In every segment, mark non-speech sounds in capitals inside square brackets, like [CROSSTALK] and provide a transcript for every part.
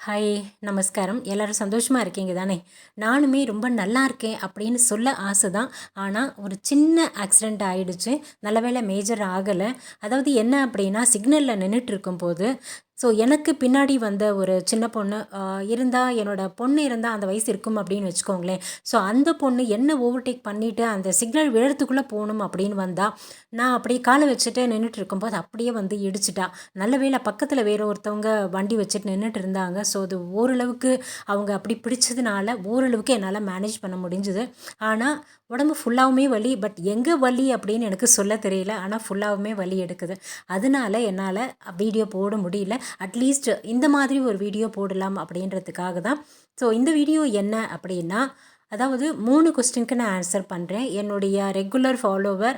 Hi நமஸ்காரம். எல்லோரும் சந்தோஷமாக இருக்கீங்க தானே? நானுமே ரொம்ப நல்லா இருக்கேன் அப்படின்னு சொல்ல ஆசை தான் ஆனால் ஒரு சின்ன ஆக்சிடெண்ட் ஆகிடுச்சு நல்ல வேளை மேஜர் ஆகலை. அதாவது என்ன அப்படின்னா சிக்னலில் நின்றுட்டு இருக்கும்போது ஸோ எனக்கு பின்னாடி வந்த ஒரு சின்ன பொண்ணு இருந்தால் என்னோடய பொண்ணு இருந்தால் அந்த வயசு இருக்கும் அப்படின்னு வச்சுக்கோங்களேன். ஸோ அந்த பொண்ணு என்ன ஓவர்டேக் பண்ணிவிட்டு அந்த சிக்னல் விழறதுக்குள்ளே போகணும் அப்படின்னு வந்தால் நான் அப்படியே காலை வச்சுட்டு நின்றுட்டு இருக்கும்போது அப்படியே வந்து இடிச்சிட்டா. நல்ல வேளை பக்கத்தில் வேறு ஒருத்தவங்க வண்டி வச்சுட்டு நின்றுட்டு இருந்தாங்க. ஸோ அது ஓரளவுக்கு அவங்க அப்படி பிடிச்சதுனால ஓரளவுக்கு என்னால் மேனேஜ் பண்ண முடிஞ்சுது. ஆனால் உடம்பு ஃபுல்லாகவுமே வலி பட் எங்கே வலி அப்படின்னு எனக்கு சொல்ல தெரியல. ஆனால் ஃபுல்லாகவுமே வலி எடுக்குது. அதனால என்னால் வீடியோ போட முடியல. அட்லீஸ்ட் இந்த மாதிரி ஒரு வீடியோ போடலாம் அப்படின்றதுக்காக தான். ஸோ இந்த வீடியோ என்ன அப்படின்னா அதாவது மூணு கொஸ்டினுக்கு நான் ஆன்சர் பண்ணுறேன் என்னுடைய regular follower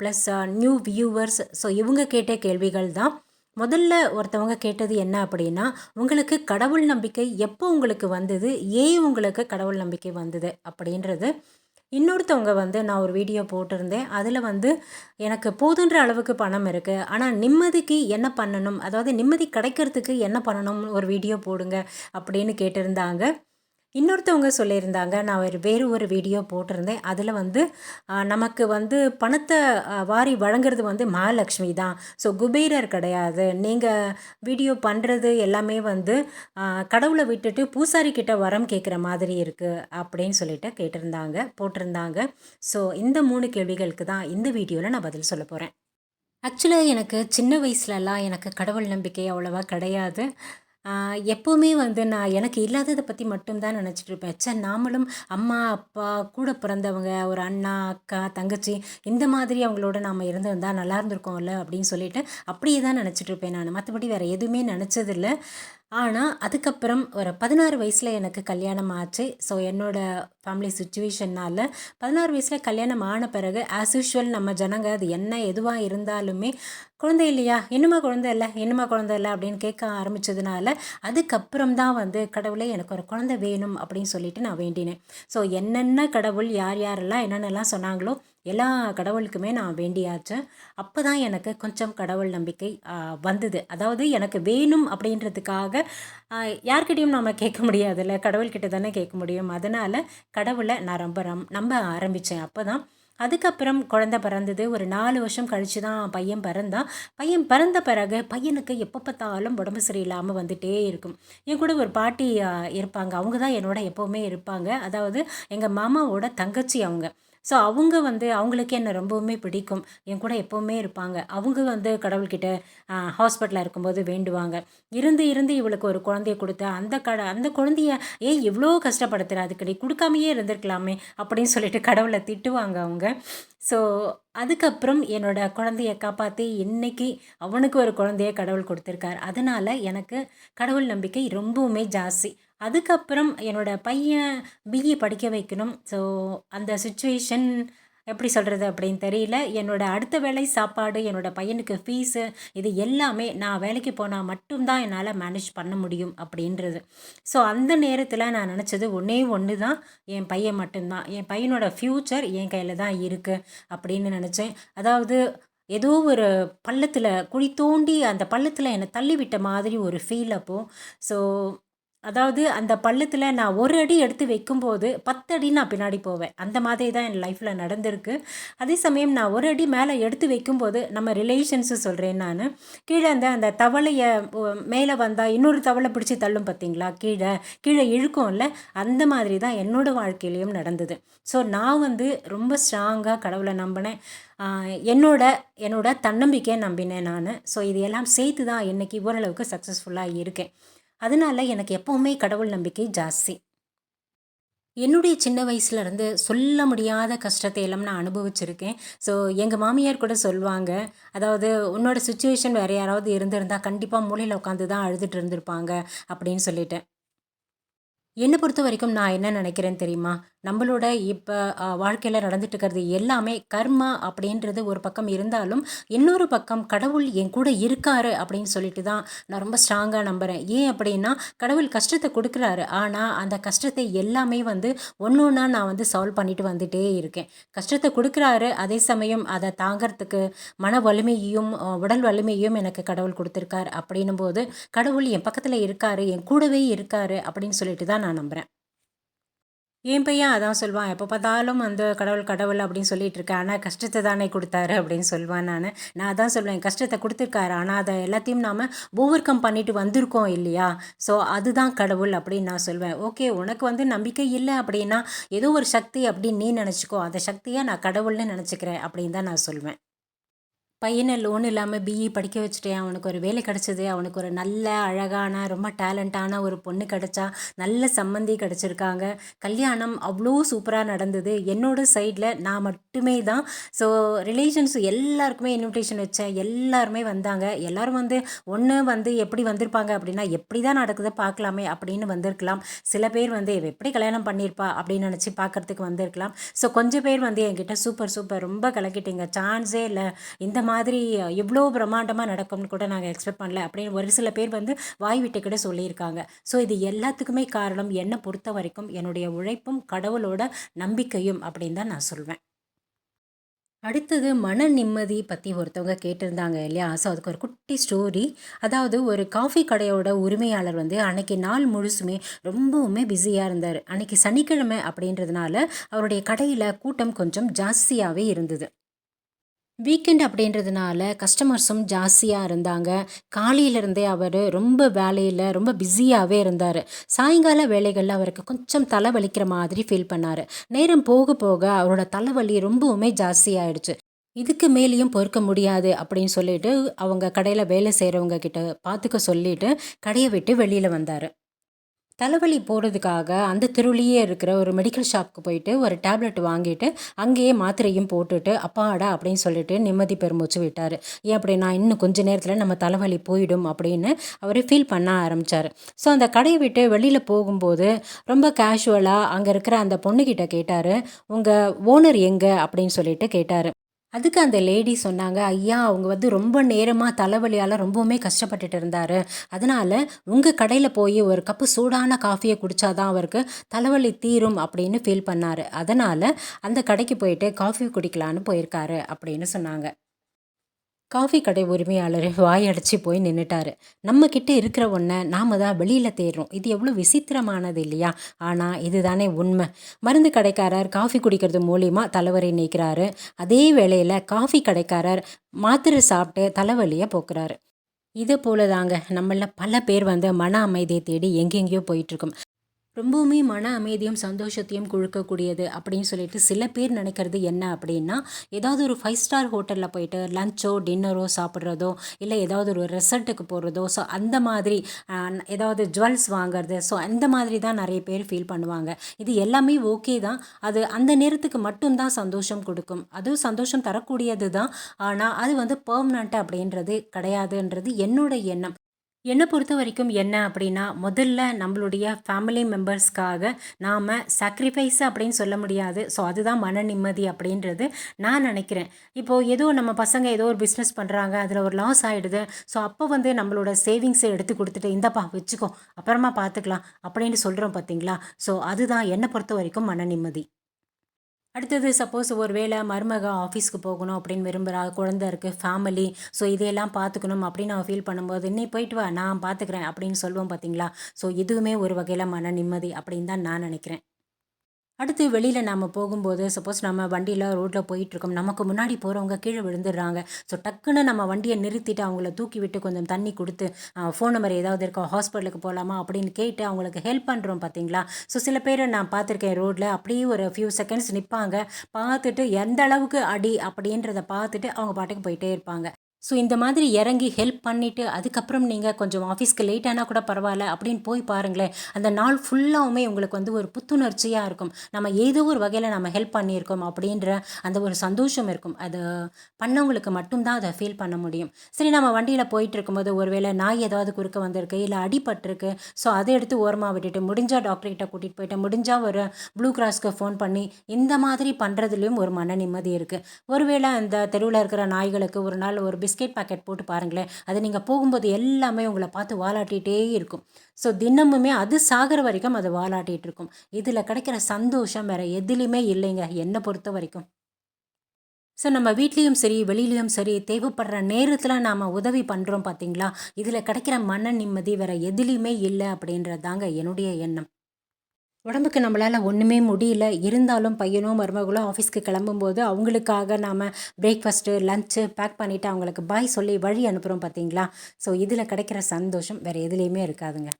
plus new viewers so இவங்க கேட்ட கேள்விகள் தான். முதல்ல ஒருத்தவங்க கேட்டது என்ன அப்படின்னா உங்களுக்கு கடவுள் நம்பிக்கை எப்போ உங்களுக்கு வந்தது? ஏன் உங்களுக்கு கடவுள் நம்பிக்கை வந்தது? அப்படின்றது. இன்னொருத்தவங்க வந்து நான் ஒரு வீடியோ போட்டிருந்தேன். அதில் வந்து எனக்கு போதுன்ற அளவுக்கு பணம் இருக்குது ஆனால் நிம்மதிக்கு என்ன பண்ணணும்? அதாவது நிம்மதி கிடைக்கிறதுக்கு என்ன பண்ணணும் ஒரு வீடியோ போடுங்க அப்படின்னு கேட்டிருந்தாங்க. இன்னொருத்தவங்க சொல்லியிருந்தாங்க நான் ஒரு வேறு ஒரு வீடியோ போட்டிருந்தேன். அதில் வந்து நமக்கு வந்து பணத்தை வாரி வழங்குறது வந்து மகாலட்சுமி தான். ஸோ குபேரர் கிடையாது. நீங்கள் வீடியோ பண்ணுறது எல்லாமே வந்து கடவுளை விட்டுட்டு பூசாரி கிட்ட வரம் கேட்குற மாதிரி இருக்குது அப்படின்னு சொல்லிட்டு கேட்டிருந்தாங்க போட்டிருந்தாங்க. ஸோ இந்த மூணு கேள்விகளுக்கு தான் இந்த வீடியோவில் நான் பதில் சொல்ல போகிறேன் ஆக்சுவலாக எனக்கு சின்ன வயசுலலாம் எனக்கு கடவுள் நம்பிக்கை அவ்வளோவா கிடையாது. எப்போவுமே வந்து நான் எனக்கு இல்லாததை பற்றி மட்டும்தான் நினச்சிட்டு இருப்பேன் ச்சே நாமளும் அம்மா அப்பா கூட பிறந்தவங்க ஒரு அண்ணா அக்கா தங்கச்சி இந்த மாதிரி அவங்களோட நாம் இருந்திருந்தால் நல்லா இருந்திருக்கோம்ல அப்படின்னு சொல்லிட்டு அப்படியே தான் நினச்சிட்டு இருப்பேன் நான். மற்றபடி வேறு எதுவுமே நினச்சதில்ல. ஆனால் அதுக்கப்புறம் ஒரு பதினாறு வயசில் எனக்கு கல்யாணம் ஆச்சு. ஸோ என்னோடய ஃபேமிலி சுச்சுவேஷன்னால் பதினாறு வயசில் கல்யாணம் ஆன பிறகு ஆஸ் யூஷுவல் நம்ம ஜனங்க அது என்ன எதுவாக இருந்தாலுமே குழந்தை இல்லையா? இன்னுமா குழந்தை இல்லை? இன்னுமா குழந்தை இல்லை? அப்படின்னு கேட்க ஆரம்பித்ததுனால அதுக்கப்புறம் தான் வந்து கடவுளே எனக்கு ஒரு குழந்தை வேணும் அப்படின்னு சொல்லிட்டு நான் வேண்டினேன். ஸோ என்னென்ன கடவுள் யார் யாரெல்லாம் என்னென்னலாம் சொன்னாங்களோ எல்லா கடவுளுக்குமே நான் வேண்டியாச்சேன். அப்போ தான் எனக்கு கொஞ்சம் கடவுள் நம்பிக்கை வந்தது. அதாவது எனக்கு வேணும் அப்படின்றதுக்காக யார்கிட்டையும் நம்ம கேட்க முடியாதுல்ல. கடவுள்கிட்ட தானே கேட்க முடியும். அதனால் கடவுளை நான் ரொம்ப ரம் நம்ப ஆரம்பித்தேன் அப்போ தான் அதுக்கப்புறம் குழந்த பிறந்தது. ஒரு நாலு வருஷம் கழித்து தான் பையன் பிறந்தான். பையன் பிறந்த பிறகு பையனுக்கு எப்போ பார்த்தாலும் உடம்பு சரியில்லாமல் வந்துகிட்டே இருக்கும். என் கூட ஒரு பாட்டி இருப்பாங்க. அவங்க தான் என்னோட எப்போவுமே இருப்பாங்க. அதாவது எங்கள் மாமாவோட தங்கச்சி அவங்க. ஸோ அவங்க வந்து அவங்களுக்கு என்ன ரொம்பவுமே பிடிக்கும். என் கூட எப்போவுமே இருப்பாங்க. அவங்க வந்து கடவுள்கிட்ட ஹாஸ்பிட்டலில் இருக்கும்போது வேண்டுவாங்க. இருந்து இருந்து இவளுக்கு ஒரு குழந்தைய கொடுத்து அந்த கட அந்த குழந்தைய ஏன் இவ்வளோ கஷ்டப்படுத்துகிற அதுக்கடி கொடுக்காமையே இருந்திருக்கலாமே அப்படின்னு சொல்லிட்டு கடவுளை திட்டுவாங்க அவங்க. ஸோ அதுக்கப்புறம் என்னோட குழந்தைய காப்பாற்றி இன்னைக்கு அவனுக்கு ஒரு குழந்தைய கடவுள் கொடுத்துருக்கார். அதனால் எனக்கு கடவுள் நம்பிக்கை ரொம்பவுமே ஜாஸ்தி. அதுக்கப்புறம் என்னோடய பையன் பிஇ படிக்க வைக்கணும். ஸோ அந்த சுச்சுவேஷன் எப்படி சொல்கிறது அப்படின்னு தெரியல. என்னோடய அடுத்த வேலை சாப்பாடு என்னோடய பையனுக்கு ஃபீஸு இது எல்லாமே நான் வேலைக்கு போனால் மட்டும்தான் என்னால் மேனேஜ் பண்ண முடியும் அப்படின்றது. ஸோ அந்த நேரத்தில் நான் நினச்சது ஒன்றே ஒன்று தான் என் பையன் மட்டும்தான். என் பையனோட ஃப்யூச்சர் என் கையில் தான் இருக்குது அப்படின்னு நினச்சேன். அதாவது ஏதோ ஒரு பள்ளத்தில் குழி தோண்டி அந்த பள்ளத்தில் என்னை தள்ளிவிட்ட மாதிரி ஒரு ஃபீல் அப்போது ஸோ அதாவது அந்த பள்ளத்தில் நான் ஒரு அடி எடுத்து வைக்கும்போது பத்து அடி நான் பின்னாடி போவேன். அந்த மாதிரி தான் என் லைஃப்பில் நடந்திருக்கு. அதே சமயம் நான் ஒரு அடி மேலே எடுத்து வைக்கும்போது நம்ம ரிலேஷன்ஸு சொல்கிறேன் நான். கீழே அந்த அந்த தவளையை மேலே வந்தால் இன்னொரு தவளை பிடிச்சி தள்ளும் பார்த்தீங்களா? கீழே கீழே இழுக்கும்ல அந்த மாதிரி தான் என்னோடய வாழ்க்கையிலையும் நடந்தது. ஸோ நான் வந்து ரொம்ப ஸ்ட்ராங்காக கடவுளை நம்பினேன். என்னோட என்னோட தன்னம்பிக்கையை நம்பினேன் நான். ஸோ இது எல்லாம் சேர்த்து தான் இன்றைக்கி ஓரளவுக்கு சக்ஸஸ்ஃபுல்லாக இருக்கேன். அதனால எனக்கு எப்போவுமே கடவுள் நம்பிக்கை ஜாஸ்தி. என்னுடைய சின்ன வயசுலேருந்து சொல்ல முடியாத கஷ்டத்தை எல்லாம் நான் அனுபவிச்சிருக்கேன். ஸோ எங்கள் மாமியார் கூட சொல்லுவாங்க அதாவது உன்னோட சுச்சுவேஷன் வேறு யாராவது இருந்திருந்தால் கண்டிப்பாக மூலையில் உட்காந்து தான் அழுதுட்டு இருந்திருப்பாங்க அப்படின்னு சொல்லிட்டேன் என்னை பொறுத்த வரைக்கும் நான் என்ன நினைக்கிறேன்னு தெரியுமா? நம்மளோட இப்போ வாழ்க்கையில் நடந்துட்டு இருக்கிறது எல்லாமே கர்மா அப்படின்றது ஒரு பக்கம் இருந்தாலும் இன்னொரு பக்கம் கடவுள் என் கூட இருக்காரு அப்படின்னு சொல்லிட்டு தான் நான் ரொம்ப ஸ்ட்ராங்காக நம்புகிறேன் ஏன் அப்படின்னா கடவுள் கஷ்டத்தை கொடுக்குறாரு. ஆனால் அந்த கஷ்டத்தை எல்லாமே வந்து ஒன்று ஒன்றா நான் வந்து சால்வ் பண்ணிட்டு வந்துட்டே இருக்கேன். கஷ்டத்தை கொடுக்குறாரு அதே சமயம் அதை தாங்கிறதுக்கு மன வலிமையையும் உடல் வலிமையும் எனக்கு கடவுள் கொடுத்துருக்காரு. அப்படின்னும் போது கடவுள் என் பக்கத்தில் இருக்காரு என் கூடவே இருக்காரு அப்படின்னு சொல்லிட்டு தான் நான் நம்புகிறேன் என் பையன் அதான் சொல்வான் எப்போ பார்த்தாலும் அந்த கடவுள் கடவுள் அப்படின்னு சொல்லிட்டு இருக்கேன் ஆனால் கஷ்டத்தை தானே கொடுத்தாரு அப்படின்னு சொல்லுவான் நான். நான் அதான் சொல்லுவேன் கஷ்டத்தை கொடுத்துருக்காரு ஆனால் அதை எல்லாத்தையும் நாம் ஓவர் கம் பண்ணிட்டு வந்திருக்கோம் இல்லையா? ஸோ அதுதான் கடவுள் அப்படின்னு நான் சொல்வேன் ஓகே உனக்கு வந்து நம்பிக்கை இல்லை அப்படின்னா ஏதோ ஒரு சக்தி அப்படின்னு நீ நினச்சிக்கோ அந்த சக்தியை நான் கடவுள்னு நினச்சிக்கிறேன் அப்படின்னு தான் நான் சொல்வேன் பையனை லோன் இல்லாமல் பிஇ படிக்க வச்சுட்டேன். அவனுக்கு ஒரு வேலை கிடச்சிது. அவனுக்கு ஒரு நல்ல அழகான ரொம்ப டேலண்ட்டான ஒரு பொண்ணு கிடச்சா நல்ல சம்மந்தி கிடச்சிருக்காங்க. கல்யாணம் அவ்வளோ சூப்பராக நடந்தது. என்னோட சைடில் நான் மட்டுமே தான். ஸோ ரிலேஷன்ஸ் எல்லாருக்குமே இன்விடேஷன் வச்சேன். எல்லாருமே வந்தாங்க. எல்லோரும் வந்து ஒன்று வந்து எப்படி வந்திருப்பாங்க அப்படின்னா எப்படி தான் நடக்குது பார்க்கலாமே அப்படின்னு வந்திருக்கலாம். சில பேர் வந்து எப்படி கல்யாணம் பண்ணியிருப்பா அப்படின்னு நினச்சி பார்க்குறதுக்கு வந்திருக்கலாம். ஸோ கொஞ்சம் பேர் வந்து என்கிட்ட சூப்பர் சூப்பர் ரொம்ப கலக்கிட்டீங்க. சான்ஸே இல்லை. இந்த மாதிரி எவ்வளோ பிரம்மாண்டமாக நடக்கும்னு கூட நாங்கள் எக்ஸ்பெக்ட் பண்ணல. அப்படின்னு ஒரு சில பேர் வந்து வாய் விட்டு கூட சொல்லியிருக்காங்க. ஸோ இது எல்லாத்துக்குமே காரணம் என்னை பொறுத்த வரைக்கும் என்னுடைய உழைப்பும் கடவுளோட நம்பிக்கையும் அப்படின்னு தான் நான் சொல்வேன். அடுத்தது மன நிம்மதி பற்றி ஒருத்தவங்க கேட்டிருந்தாங்க இல்லையா? ஸோ அதுக்கு ஒரு குட்டி ஸ்டோரி அதாவது ஒரு காஃபி கடையோட உரிமையாளர் வந்து அன்னைக்கு நாள் முழுசுமே ரொம்பவுமே பிஸியாக இருந்தார். அன்னைக்கு சனிக்கிழமை அப்படின்றதுனால அவருடைய கடையில் கூட்டம் கொஞ்சம் ஜாஸ்தியாகவே இருந்தது. வீக்கெண்ட் அப்படின்றதுனால கஸ்டமர்ஸும் ஜாஸ்தியாக இருந்தாங்க. காலையிலேருந்தே அவர் ரொம்ப வேலையில் ரொம்ப பிஸியாகவே இருந்தார். சாயங்கால வேலைகளில் அவருக்கு கொஞ்சம் தலைவலிக்கிற மாதிரி ஃபீல் பண்ணார். நேரம் போக போக அவரோட தலைவலி ரொம்பவுமே ஜாஸ்தியாயிடுச்சு. இதுக்கு மேலேயும் பொறுக்க முடியாது அப்படின்னு சொல்லிட்டு அவங்க கடையில் வேலை செய்கிறவங்க கிட்ட பார்த்துக்க சொல்லிட்டு கடையை விட்டு வெளியில் வந்தார். தலைவலி போகிறதுக்காக அந்த தெருவிலேயே இருக்கிற ஒரு மெடிக்கல் ஷாப்புக்கு போயிட்டு ஒரு டேப்லெட் வாங்கிட்டு அங்கேயே மாத்திரையும் போட்டுட்டு அப்பாடா அப்படின்னு சொல்லிட்டு நிம்மதி பெருமூச்சு விட்டார். ஏன் அப்படின்னா இன்னும் கொஞ்ச நேரத்தில் நம்ம தலைவலி போயிடும் அப்படின்னு அவர் ஃபீல் பண்ண ஆரம்பித்தார் ஸோ அந்த கடையை விட்டு வெளியில் போகும்போது ரொம்ப கேஷுவலாக அங்கே இருக்கிற அந்த பொண்ணுக்கிட்ட கேட்டார் உங்கள் ஓனர் எங்கே? அப்படின்னு சொல்லிட்டு கேட்டார். அதுக்கு அந்த லேடி சொன்னாங்க ஐயா அவங்க வந்து ரொம்ப நேரமாக தலைவலியால் ரொம்பவுமே கஷ்டப்பட்டுட்டு இருந்தார். அதனால் உங்கள் கடையில் போய் ஒரு கப்பு சூடான காஃபியை குடித்தாதான் அவருக்கு தலைவலி தீரும் அப்படின்னு ஃபீல் பண்ணார். அதனால் அந்த கடைக்கு போயிட்டு காஃபி குடிக்கலான்னு போயிருக்காரு அப்படின்னு சொன்னாங்க. காஃபி கடை உரிமையாளர் [LAUGHS] வாயடைச்சி போய் நின்றுட்டாரு நம்ம கிட்ட இருக்கிற ஒன்றை நாம தான் வெளியில் தேடுறோம். இது எவ்வளோ விசித்திரமானது இல்லையா? ஆனால் இதுதானே உண்மை. மருந்து கடைக்காரர் காஃபி குடிக்கிறது மூலிமா தலைவரை நீக்கிறாரு. அதே வேளையில் காஃபி கடைக்காரர் மாத்திரை சாப்பிட்டு தலைவலியை போக்குறாரு. இதே போல தாங்க நம்மள பல பேர் வந்து மன அமைதியை தேடி எங்கெங்கேயோ போயிட்டுருக்கோம் ரொம்பவுமே மன அமைதியும் சந்தோஷத்தையும் கொடுக்கக்கூடியது அப்படின்னு சொல்லிட்டு சில பேர் நினைக்கிறது என்ன அப்படின்னா ஏதாவது ஒரு ஃபைவ் ஸ்டார் ஹோட்டலில் போயிட்டு லஞ்சோ டின்னரோ சாப்பிட்றதோ இல்லை ஏதாவது ஒரு ரெசர்ட்டுக்கு போகிறதோ ஸோ அந்த மாதிரி ஏதாவது ஜுவல்ஸ் வாங்குறது ஸோ அந்த மாதிரி தான் நிறைய பேர் ஃபீல் பண்ணுவாங்க. இது எல்லாமே ஓகே தான். அது அந்த நேரத்துக்கு மட்டும்தான் சந்தோஷம் கொடுக்கும். அதுவும் சந்தோஷம் தரக்கூடியது தான். ஆனால் அது வந்து பர்மனண்ட் அப்படின்றது கிடையாதுன்றது என்னோட எண்ணம். என்னை பொறுத்த வரைக்கும் என்ன அப்படின்னா முதல்ல நம்மளுடைய ஃபேமிலி மெம்பர்ஸ்க்காக நாம் சாக்ரிஃபைஸ் அப்படின்னு சொல்ல முடியாது. ஸோ அதுதான் மன நிம்மதி அப்படின்றது நான் நினைக்கிறேன். இப்போது ஏதோ நம்ம பசங்க ஏதோ ஒரு பிஸ்னஸ் பண்ணுறாங்க அதில் ஒரு லாஸ் ஆகிடுது ஸோ அப்போ வந்து நம்மளோட சேவிங்ஸை எடுத்து கொடுத்துட்டு இந்தப்பா வச்சுக்கோ அப்புறமா பார்த்துக்கலாம் அப்படின்னு சொல்கிறோம் பார்த்தீங்களா ஸோ அதுதான் என்னை பொறுத்த வரைக்கும் மன நிம்மதி. அடுத்தது சப்போஸ் ஒரு வேளை மருமக ஆஃபீஸ்க்கு போகணும் அப்படின்னு விரும்புகிறா குழந்த இருக்குது ஃபேமிலி ஸோ இதையெல்லாம் பார்த்துக்கணும் அப்படின்னு அவன் ஃபீல் பண்ணும்போது நீ போயிட்டு வா நான் பார்த்துக்கிறேன் அப்படின்னு சொல்லுவோம் பார்த்தீங்களா ஸோ இதுவுமே ஒரு வகையில் மன நிம்மதி அப்படின்னு தான் நான் நினைக்கிறேன். அடுத்து வெளியில் நம்ம போகும்போது சப்போஸ் நம்ம வண்டியில் ரோட்டில் போயிட்டுருக்கோம். நமக்கு முன்னாடி போகிறவங்க கீழே விழுந்துடுறாங்க. ஸோ டக்குன்னு நம்ம வண்டியை நிறுத்திட்டு அவங்கள தூக்கி விட்டு கொஞ்சம் தண்ணி கொடுத்து ஃபோன் நம்பர் ஏதாவது இருக்கா ஹாஸ்பிட்டலுக்கு போகலாமா அப்படின்னு கேட்டு அவங்களுக்கு ஹெல்ப் பண்ணுறோம் பார்த்தீங்களா ஸோ சில பேர் நான் பார்த்துருக்கேன் ரோட்டில் அப்படியே ஒரு ஃபியூ செகண்ட்ஸ் நிற்பாங்க பார்த்துட்டு எந்த அளவுக்கு அடி அப்படின்றத பார்த்துட்டு அவங்க பாட்டுக்கு போயிட்டே இருப்பாங்க. ஸோ இந்த மாதிரி இறங்கி ஹெல்ப் பண்ணிவிட்டு அதுக்கப்புறம் நீங்கள் கொஞ்சம் ஆஃபீஸ்க்கு லேட் ஆனால் கூட பரவாயில்ல அப்படின்னு போய் பாருங்களேன். அந்த நாள் ஃபுல்லாகவுமே உங்களுக்கு வந்து ஒரு புத்துணர்ச்சியாக இருக்கும். நம்ம ஏதோ ஒரு வகையில் நம்ம ஹெல்ப் பண்ணியிருக்கோம் அப்படின்ற அந்த ஒரு சந்தோஷம் இருக்கும். அது பண்ணவங்களுக்கு மட்டும்தான் அதை ஃபீல் பண்ண முடியும். சரி நம்ம வண்டியில் போயிட்டு இருக்கும்போது ஒருவேளை நாய் ஏதாவது குறுக்க வந்திருக்கு இல்லை அடிபட்டிருக்கு. ஸோ அதை எடுத்து ஓரமாக விட்டுட்டு முடிஞ்சால் டாக்டர்கிட்ட கூட்டிகிட்டு போயிட்டு முடிஞ்சால் ஒரு ப்ளூ கிராஸ்க்கு ஃபோன் பண்ணி இந்த மாதிரி பண்ணுறதுலேயும் ஒரு மன நிம்மதி இருக்குது ஒருவேளை அந்த தெருவில் இருக்கிற நாய்களுக்கு ஒரு நாள் ஒரு பிஸ்கெட் பாக்கெட் போட்டு பாருங்களேன். அது நீங்கள் போகும்போது எல்லாமே உங்களை பார்த்து வாலாட்டிகிட்டே இருக்கும். ஸோ தினமுமே அது சாகிற வரைக்கும் அது வாலாட்டிகிட்டு இருக்கும். இதில் கிடைக்கிற சந்தோஷம் வேறு எதுலேயுமே இல்லைங்க. என்னை பொறுத்த வரைக்கும். ஸோ நம்ம வீட்லேயும் சரி வெளியிலையும் சரி தேவைப்படுற நேரத்தில் நாம் உதவி பண்ணுறோம் பார்த்தீங்களா இதில் கிடைக்கிற மன நிம்மதி வேறு எதுலேயுமே இல்லை அப்படின்றது தாங்க என்னுடைய எண்ணம். உடம்புக்கு நம்மளால் ஒன்றுமே முடியல. இருந்தாலும் பையனோ மருமகளோ ஆஃபீஸ்க்கு கிளம்பும்போது அவங்களுக்காக நாம் பிரேக்ஃபாஸ்ட்டு லஞ்சு பேக் பண்ணிவிட்டு அவங்களுக்கு பாய் சொல்லி வழி அனுப்புகிறோம் பார்த்தீங்களா ஸோ இதில் கிடைக்கிற சந்தோஷம் வேறு எதுலேயுமே இருக்காதுங்க.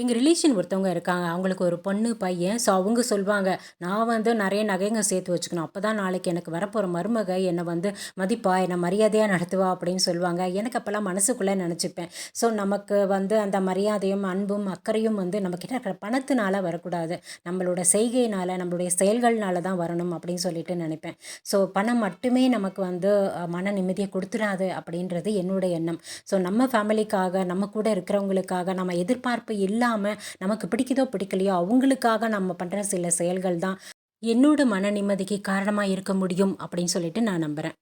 எங்கள் ரிலேஷன் ஒருத்தவங்க இருக்காங்க. அவங்களுக்கு ஒரு பொண்ணு பையன். ஸோ அவங்க சொல்லுவாங்க நான் வந்து நிறைய நகைங்க சேர்த்து வச்சுக்கணும். அப்போ தான் நாளைக்கு எனக்கு வரப்போகிற மருமக என்னை வந்து மதிப்பா என்னை மரியாதையாக நடத்துவா அப்படின்னு சொல்லுவாங்க எனக்கு அப்போல்லாம் மனசுக்குள்ளே நினச்சிப்பேன். ஸோ நமக்கு வந்து அந்த மரியாதையும் அன்பும் அக்கறையும் வந்து நம்மக்கிட்ட இருக்கிற பணத்தினால வரக்கூடாது. நம்மளோட செய்கையினால் நம்மளுடைய செயல்கள்னால தான் வரணும் அப்படின்னு சொல்லிட்டு நினைப்பேன். ஸோ பணம் மட்டுமே நமக்கு வந்து மன நிம்மதியை கொடுத்துடாது அப்படின்றது என்னுடைய எண்ணம். ஸோ நம்ம ஃபேமிலிக்காக நம்ம கூட இருக்கிறவங்களுக்காக நம்ம எதிர்பார்ப்பு இல்லை இல்லாமல் நமக்கு பிடிக்குதோ பிடிக்கலையோ அவங்களுக்காக நம்ம பண்ணுற சில செயல்கள் தான் என்னோட மன நிம்மதிக்கு காரணமாக இருக்க முடியும் அப்படின்னு சொல்லிட்டு நான் நம்புகிறேன்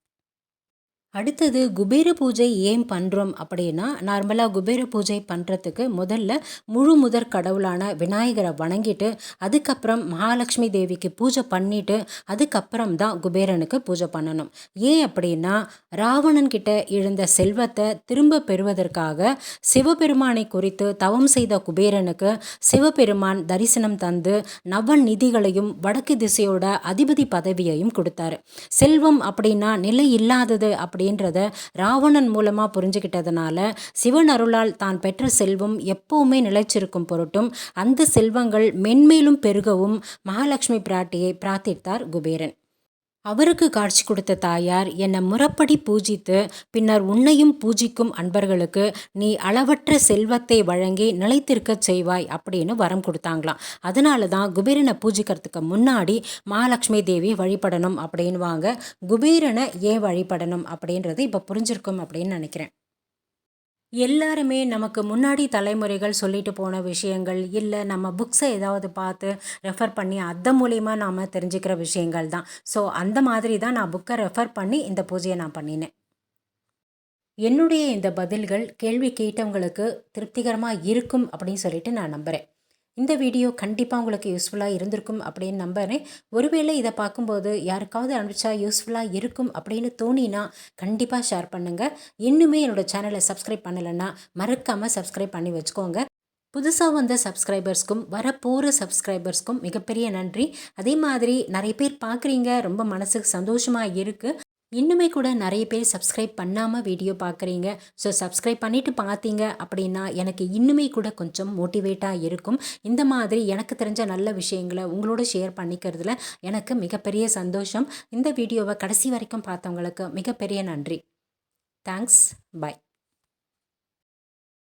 அடுத்தது குபேர பூஜை ஏன் பண்ணுறோம் அப்படின்னா நார்மலாக குபேர பூஜை பண்ணுறதுக்கு முதல்ல முழு முதற் கடவுளான விநாயகரை வணங்கிட்டு அதுக்கப்புறம் மகாலட்சுமி தேவிக்கு பூஜை பண்ணிவிட்டு அதுக்கப்புறம் தான் குபேரனுக்கு பூஜை பண்ணணும். ஏன் அப்படின்னா ராவணன் கிட்ட எழுந்த செல்வத்தை திரும்ப பெறுவதற்காக சிவபெருமானை குறித்து தவம் செய்த குபேரனுக்கு சிவபெருமான் தரிசனம் தந்து நவ நிதிகளையும் வடக்கு திசையோட அதிபதி பதவியையும் கொடுத்தாரு. செல்வம் அப்படின்னா நிலை இல்லாதது அப்படி அப்படின்றத ராவணன் மூலமாக புரிஞ்சுக்கிட்டதுனால சிவன் அருளால் தான் பெற்ற செல்வம் எப்பவுமே நிலைச்சிருக்கும் பொருட்டும் அந்த செல்வங்கள் மென்மேலும் பெருகவும் மகாலட்சுமி பிராட்டியை பிரார்த்தித்தார் குபேரன். அவருக்கு காட்சி கொடுத்த தாயார் என்னை முறப்படி பூஜித்து பின்னர் உன்னையும் பூஜிக்கும் அன்பர்களுக்கு நீ அளவற்ற செல்வத்தை வழங்கி நிலைத்திருக்கச் செய்வாய் அப்படின்னு வரம் கொடுத்தாங்களாம். அதனால தான் குபேரனை பூஜிக்கிறதுக்கு முன்னாடி மகாலட்சுமி தேவி வழிபடணும் அப்படின்வாங்க குபேரனை ஏன் வழிபடணும் அப்படின்றது இப்போ புரிஞ்சிருக்கும் அப்படின்னு நினைக்கிறேன். எல்லாருமே நமக்கு முன்னாடி தலைமுறைகள் சொல்லிட்டு போன விஷயங்கள் இல்லை நம்ம புக்ஸை ஏதாவது பார்த்து ரெஃபர் பண்ணி அதன் மூலிமா நாம் தெரிஞ்சுக்கிற விஷயங்கள் தான். ஸோ அந்த மாதிரி தான் நான் புக்கை ரெஃபர் பண்ணி இந்த பூஜையை நான் பண்ணினேன். என்னுடைய இந்த பதில்கள் கேள்வி கேட்டவங்களுக்கு திருப்திகரமாக இருக்கும் அப்படின்னு சொல்லிட்டு நான் நம்புகிறேன் இந்த வீடியோ கண்டிப்பாக உங்களுக்கு யூஸ்ஃபுல்லாக இருந்திருக்கும் அப்படின்னு நம்புகிறேன் ஒருவேளை இதை பார்க்கும்போது யாருக்காவது அனுப்பிச்சா யூஸ்ஃபுல்லாக இருக்கும் அப்படின்னு தோணினா கண்டிப்பாக ஷேர் பண்ணுங்கள் இன்னுமே என்னோடய சேனலை சப்ஸ்கிரைப் பண்ணலைன்னா மறக்காமல் சப்ஸ்கிரைப் பண்ணி வச்சுக்கோங்க. புதுசாக வந்த சப்ஸ்கிரைபர்ஸ்க்கும் வரப்போகிற சப்ஸ்கிரைபர்ஸ்க்கும் மிகப்பெரிய நன்றி. அதே மாதிரி நிறைய பேர் பார்க்குறீங்க ரொம்ப மனசுக்கு சந்தோஷமாக இருக்குது இன்னுமே கூட நிறைய பேர் சப்ஸ்கிரைப் பண்ணாமல் வீடியோ பார்க்குறீங்க. ஸோ சப்ஸ்கிரைப் பண்ணிவிட்டு பார்த்தீங்க அப்படின்னா எனக்கு இன்னுமே கூட கொஞ்சம் மோட்டிவேட்டாக இருக்கும். இந்த மாதிரி எனக்கு தெரிஞ்ச நல்ல விஷயங்களை உங்களோட ஷேர் பண்ணிக்கிறதுல எனக்கு மிகப்பெரிய சந்தோஷம். இந்த வீடியோவை கடைசி வரைக்கும் பார்த்தவங்களுக்கு மிகப்பெரிய நன்றி. Thanks bye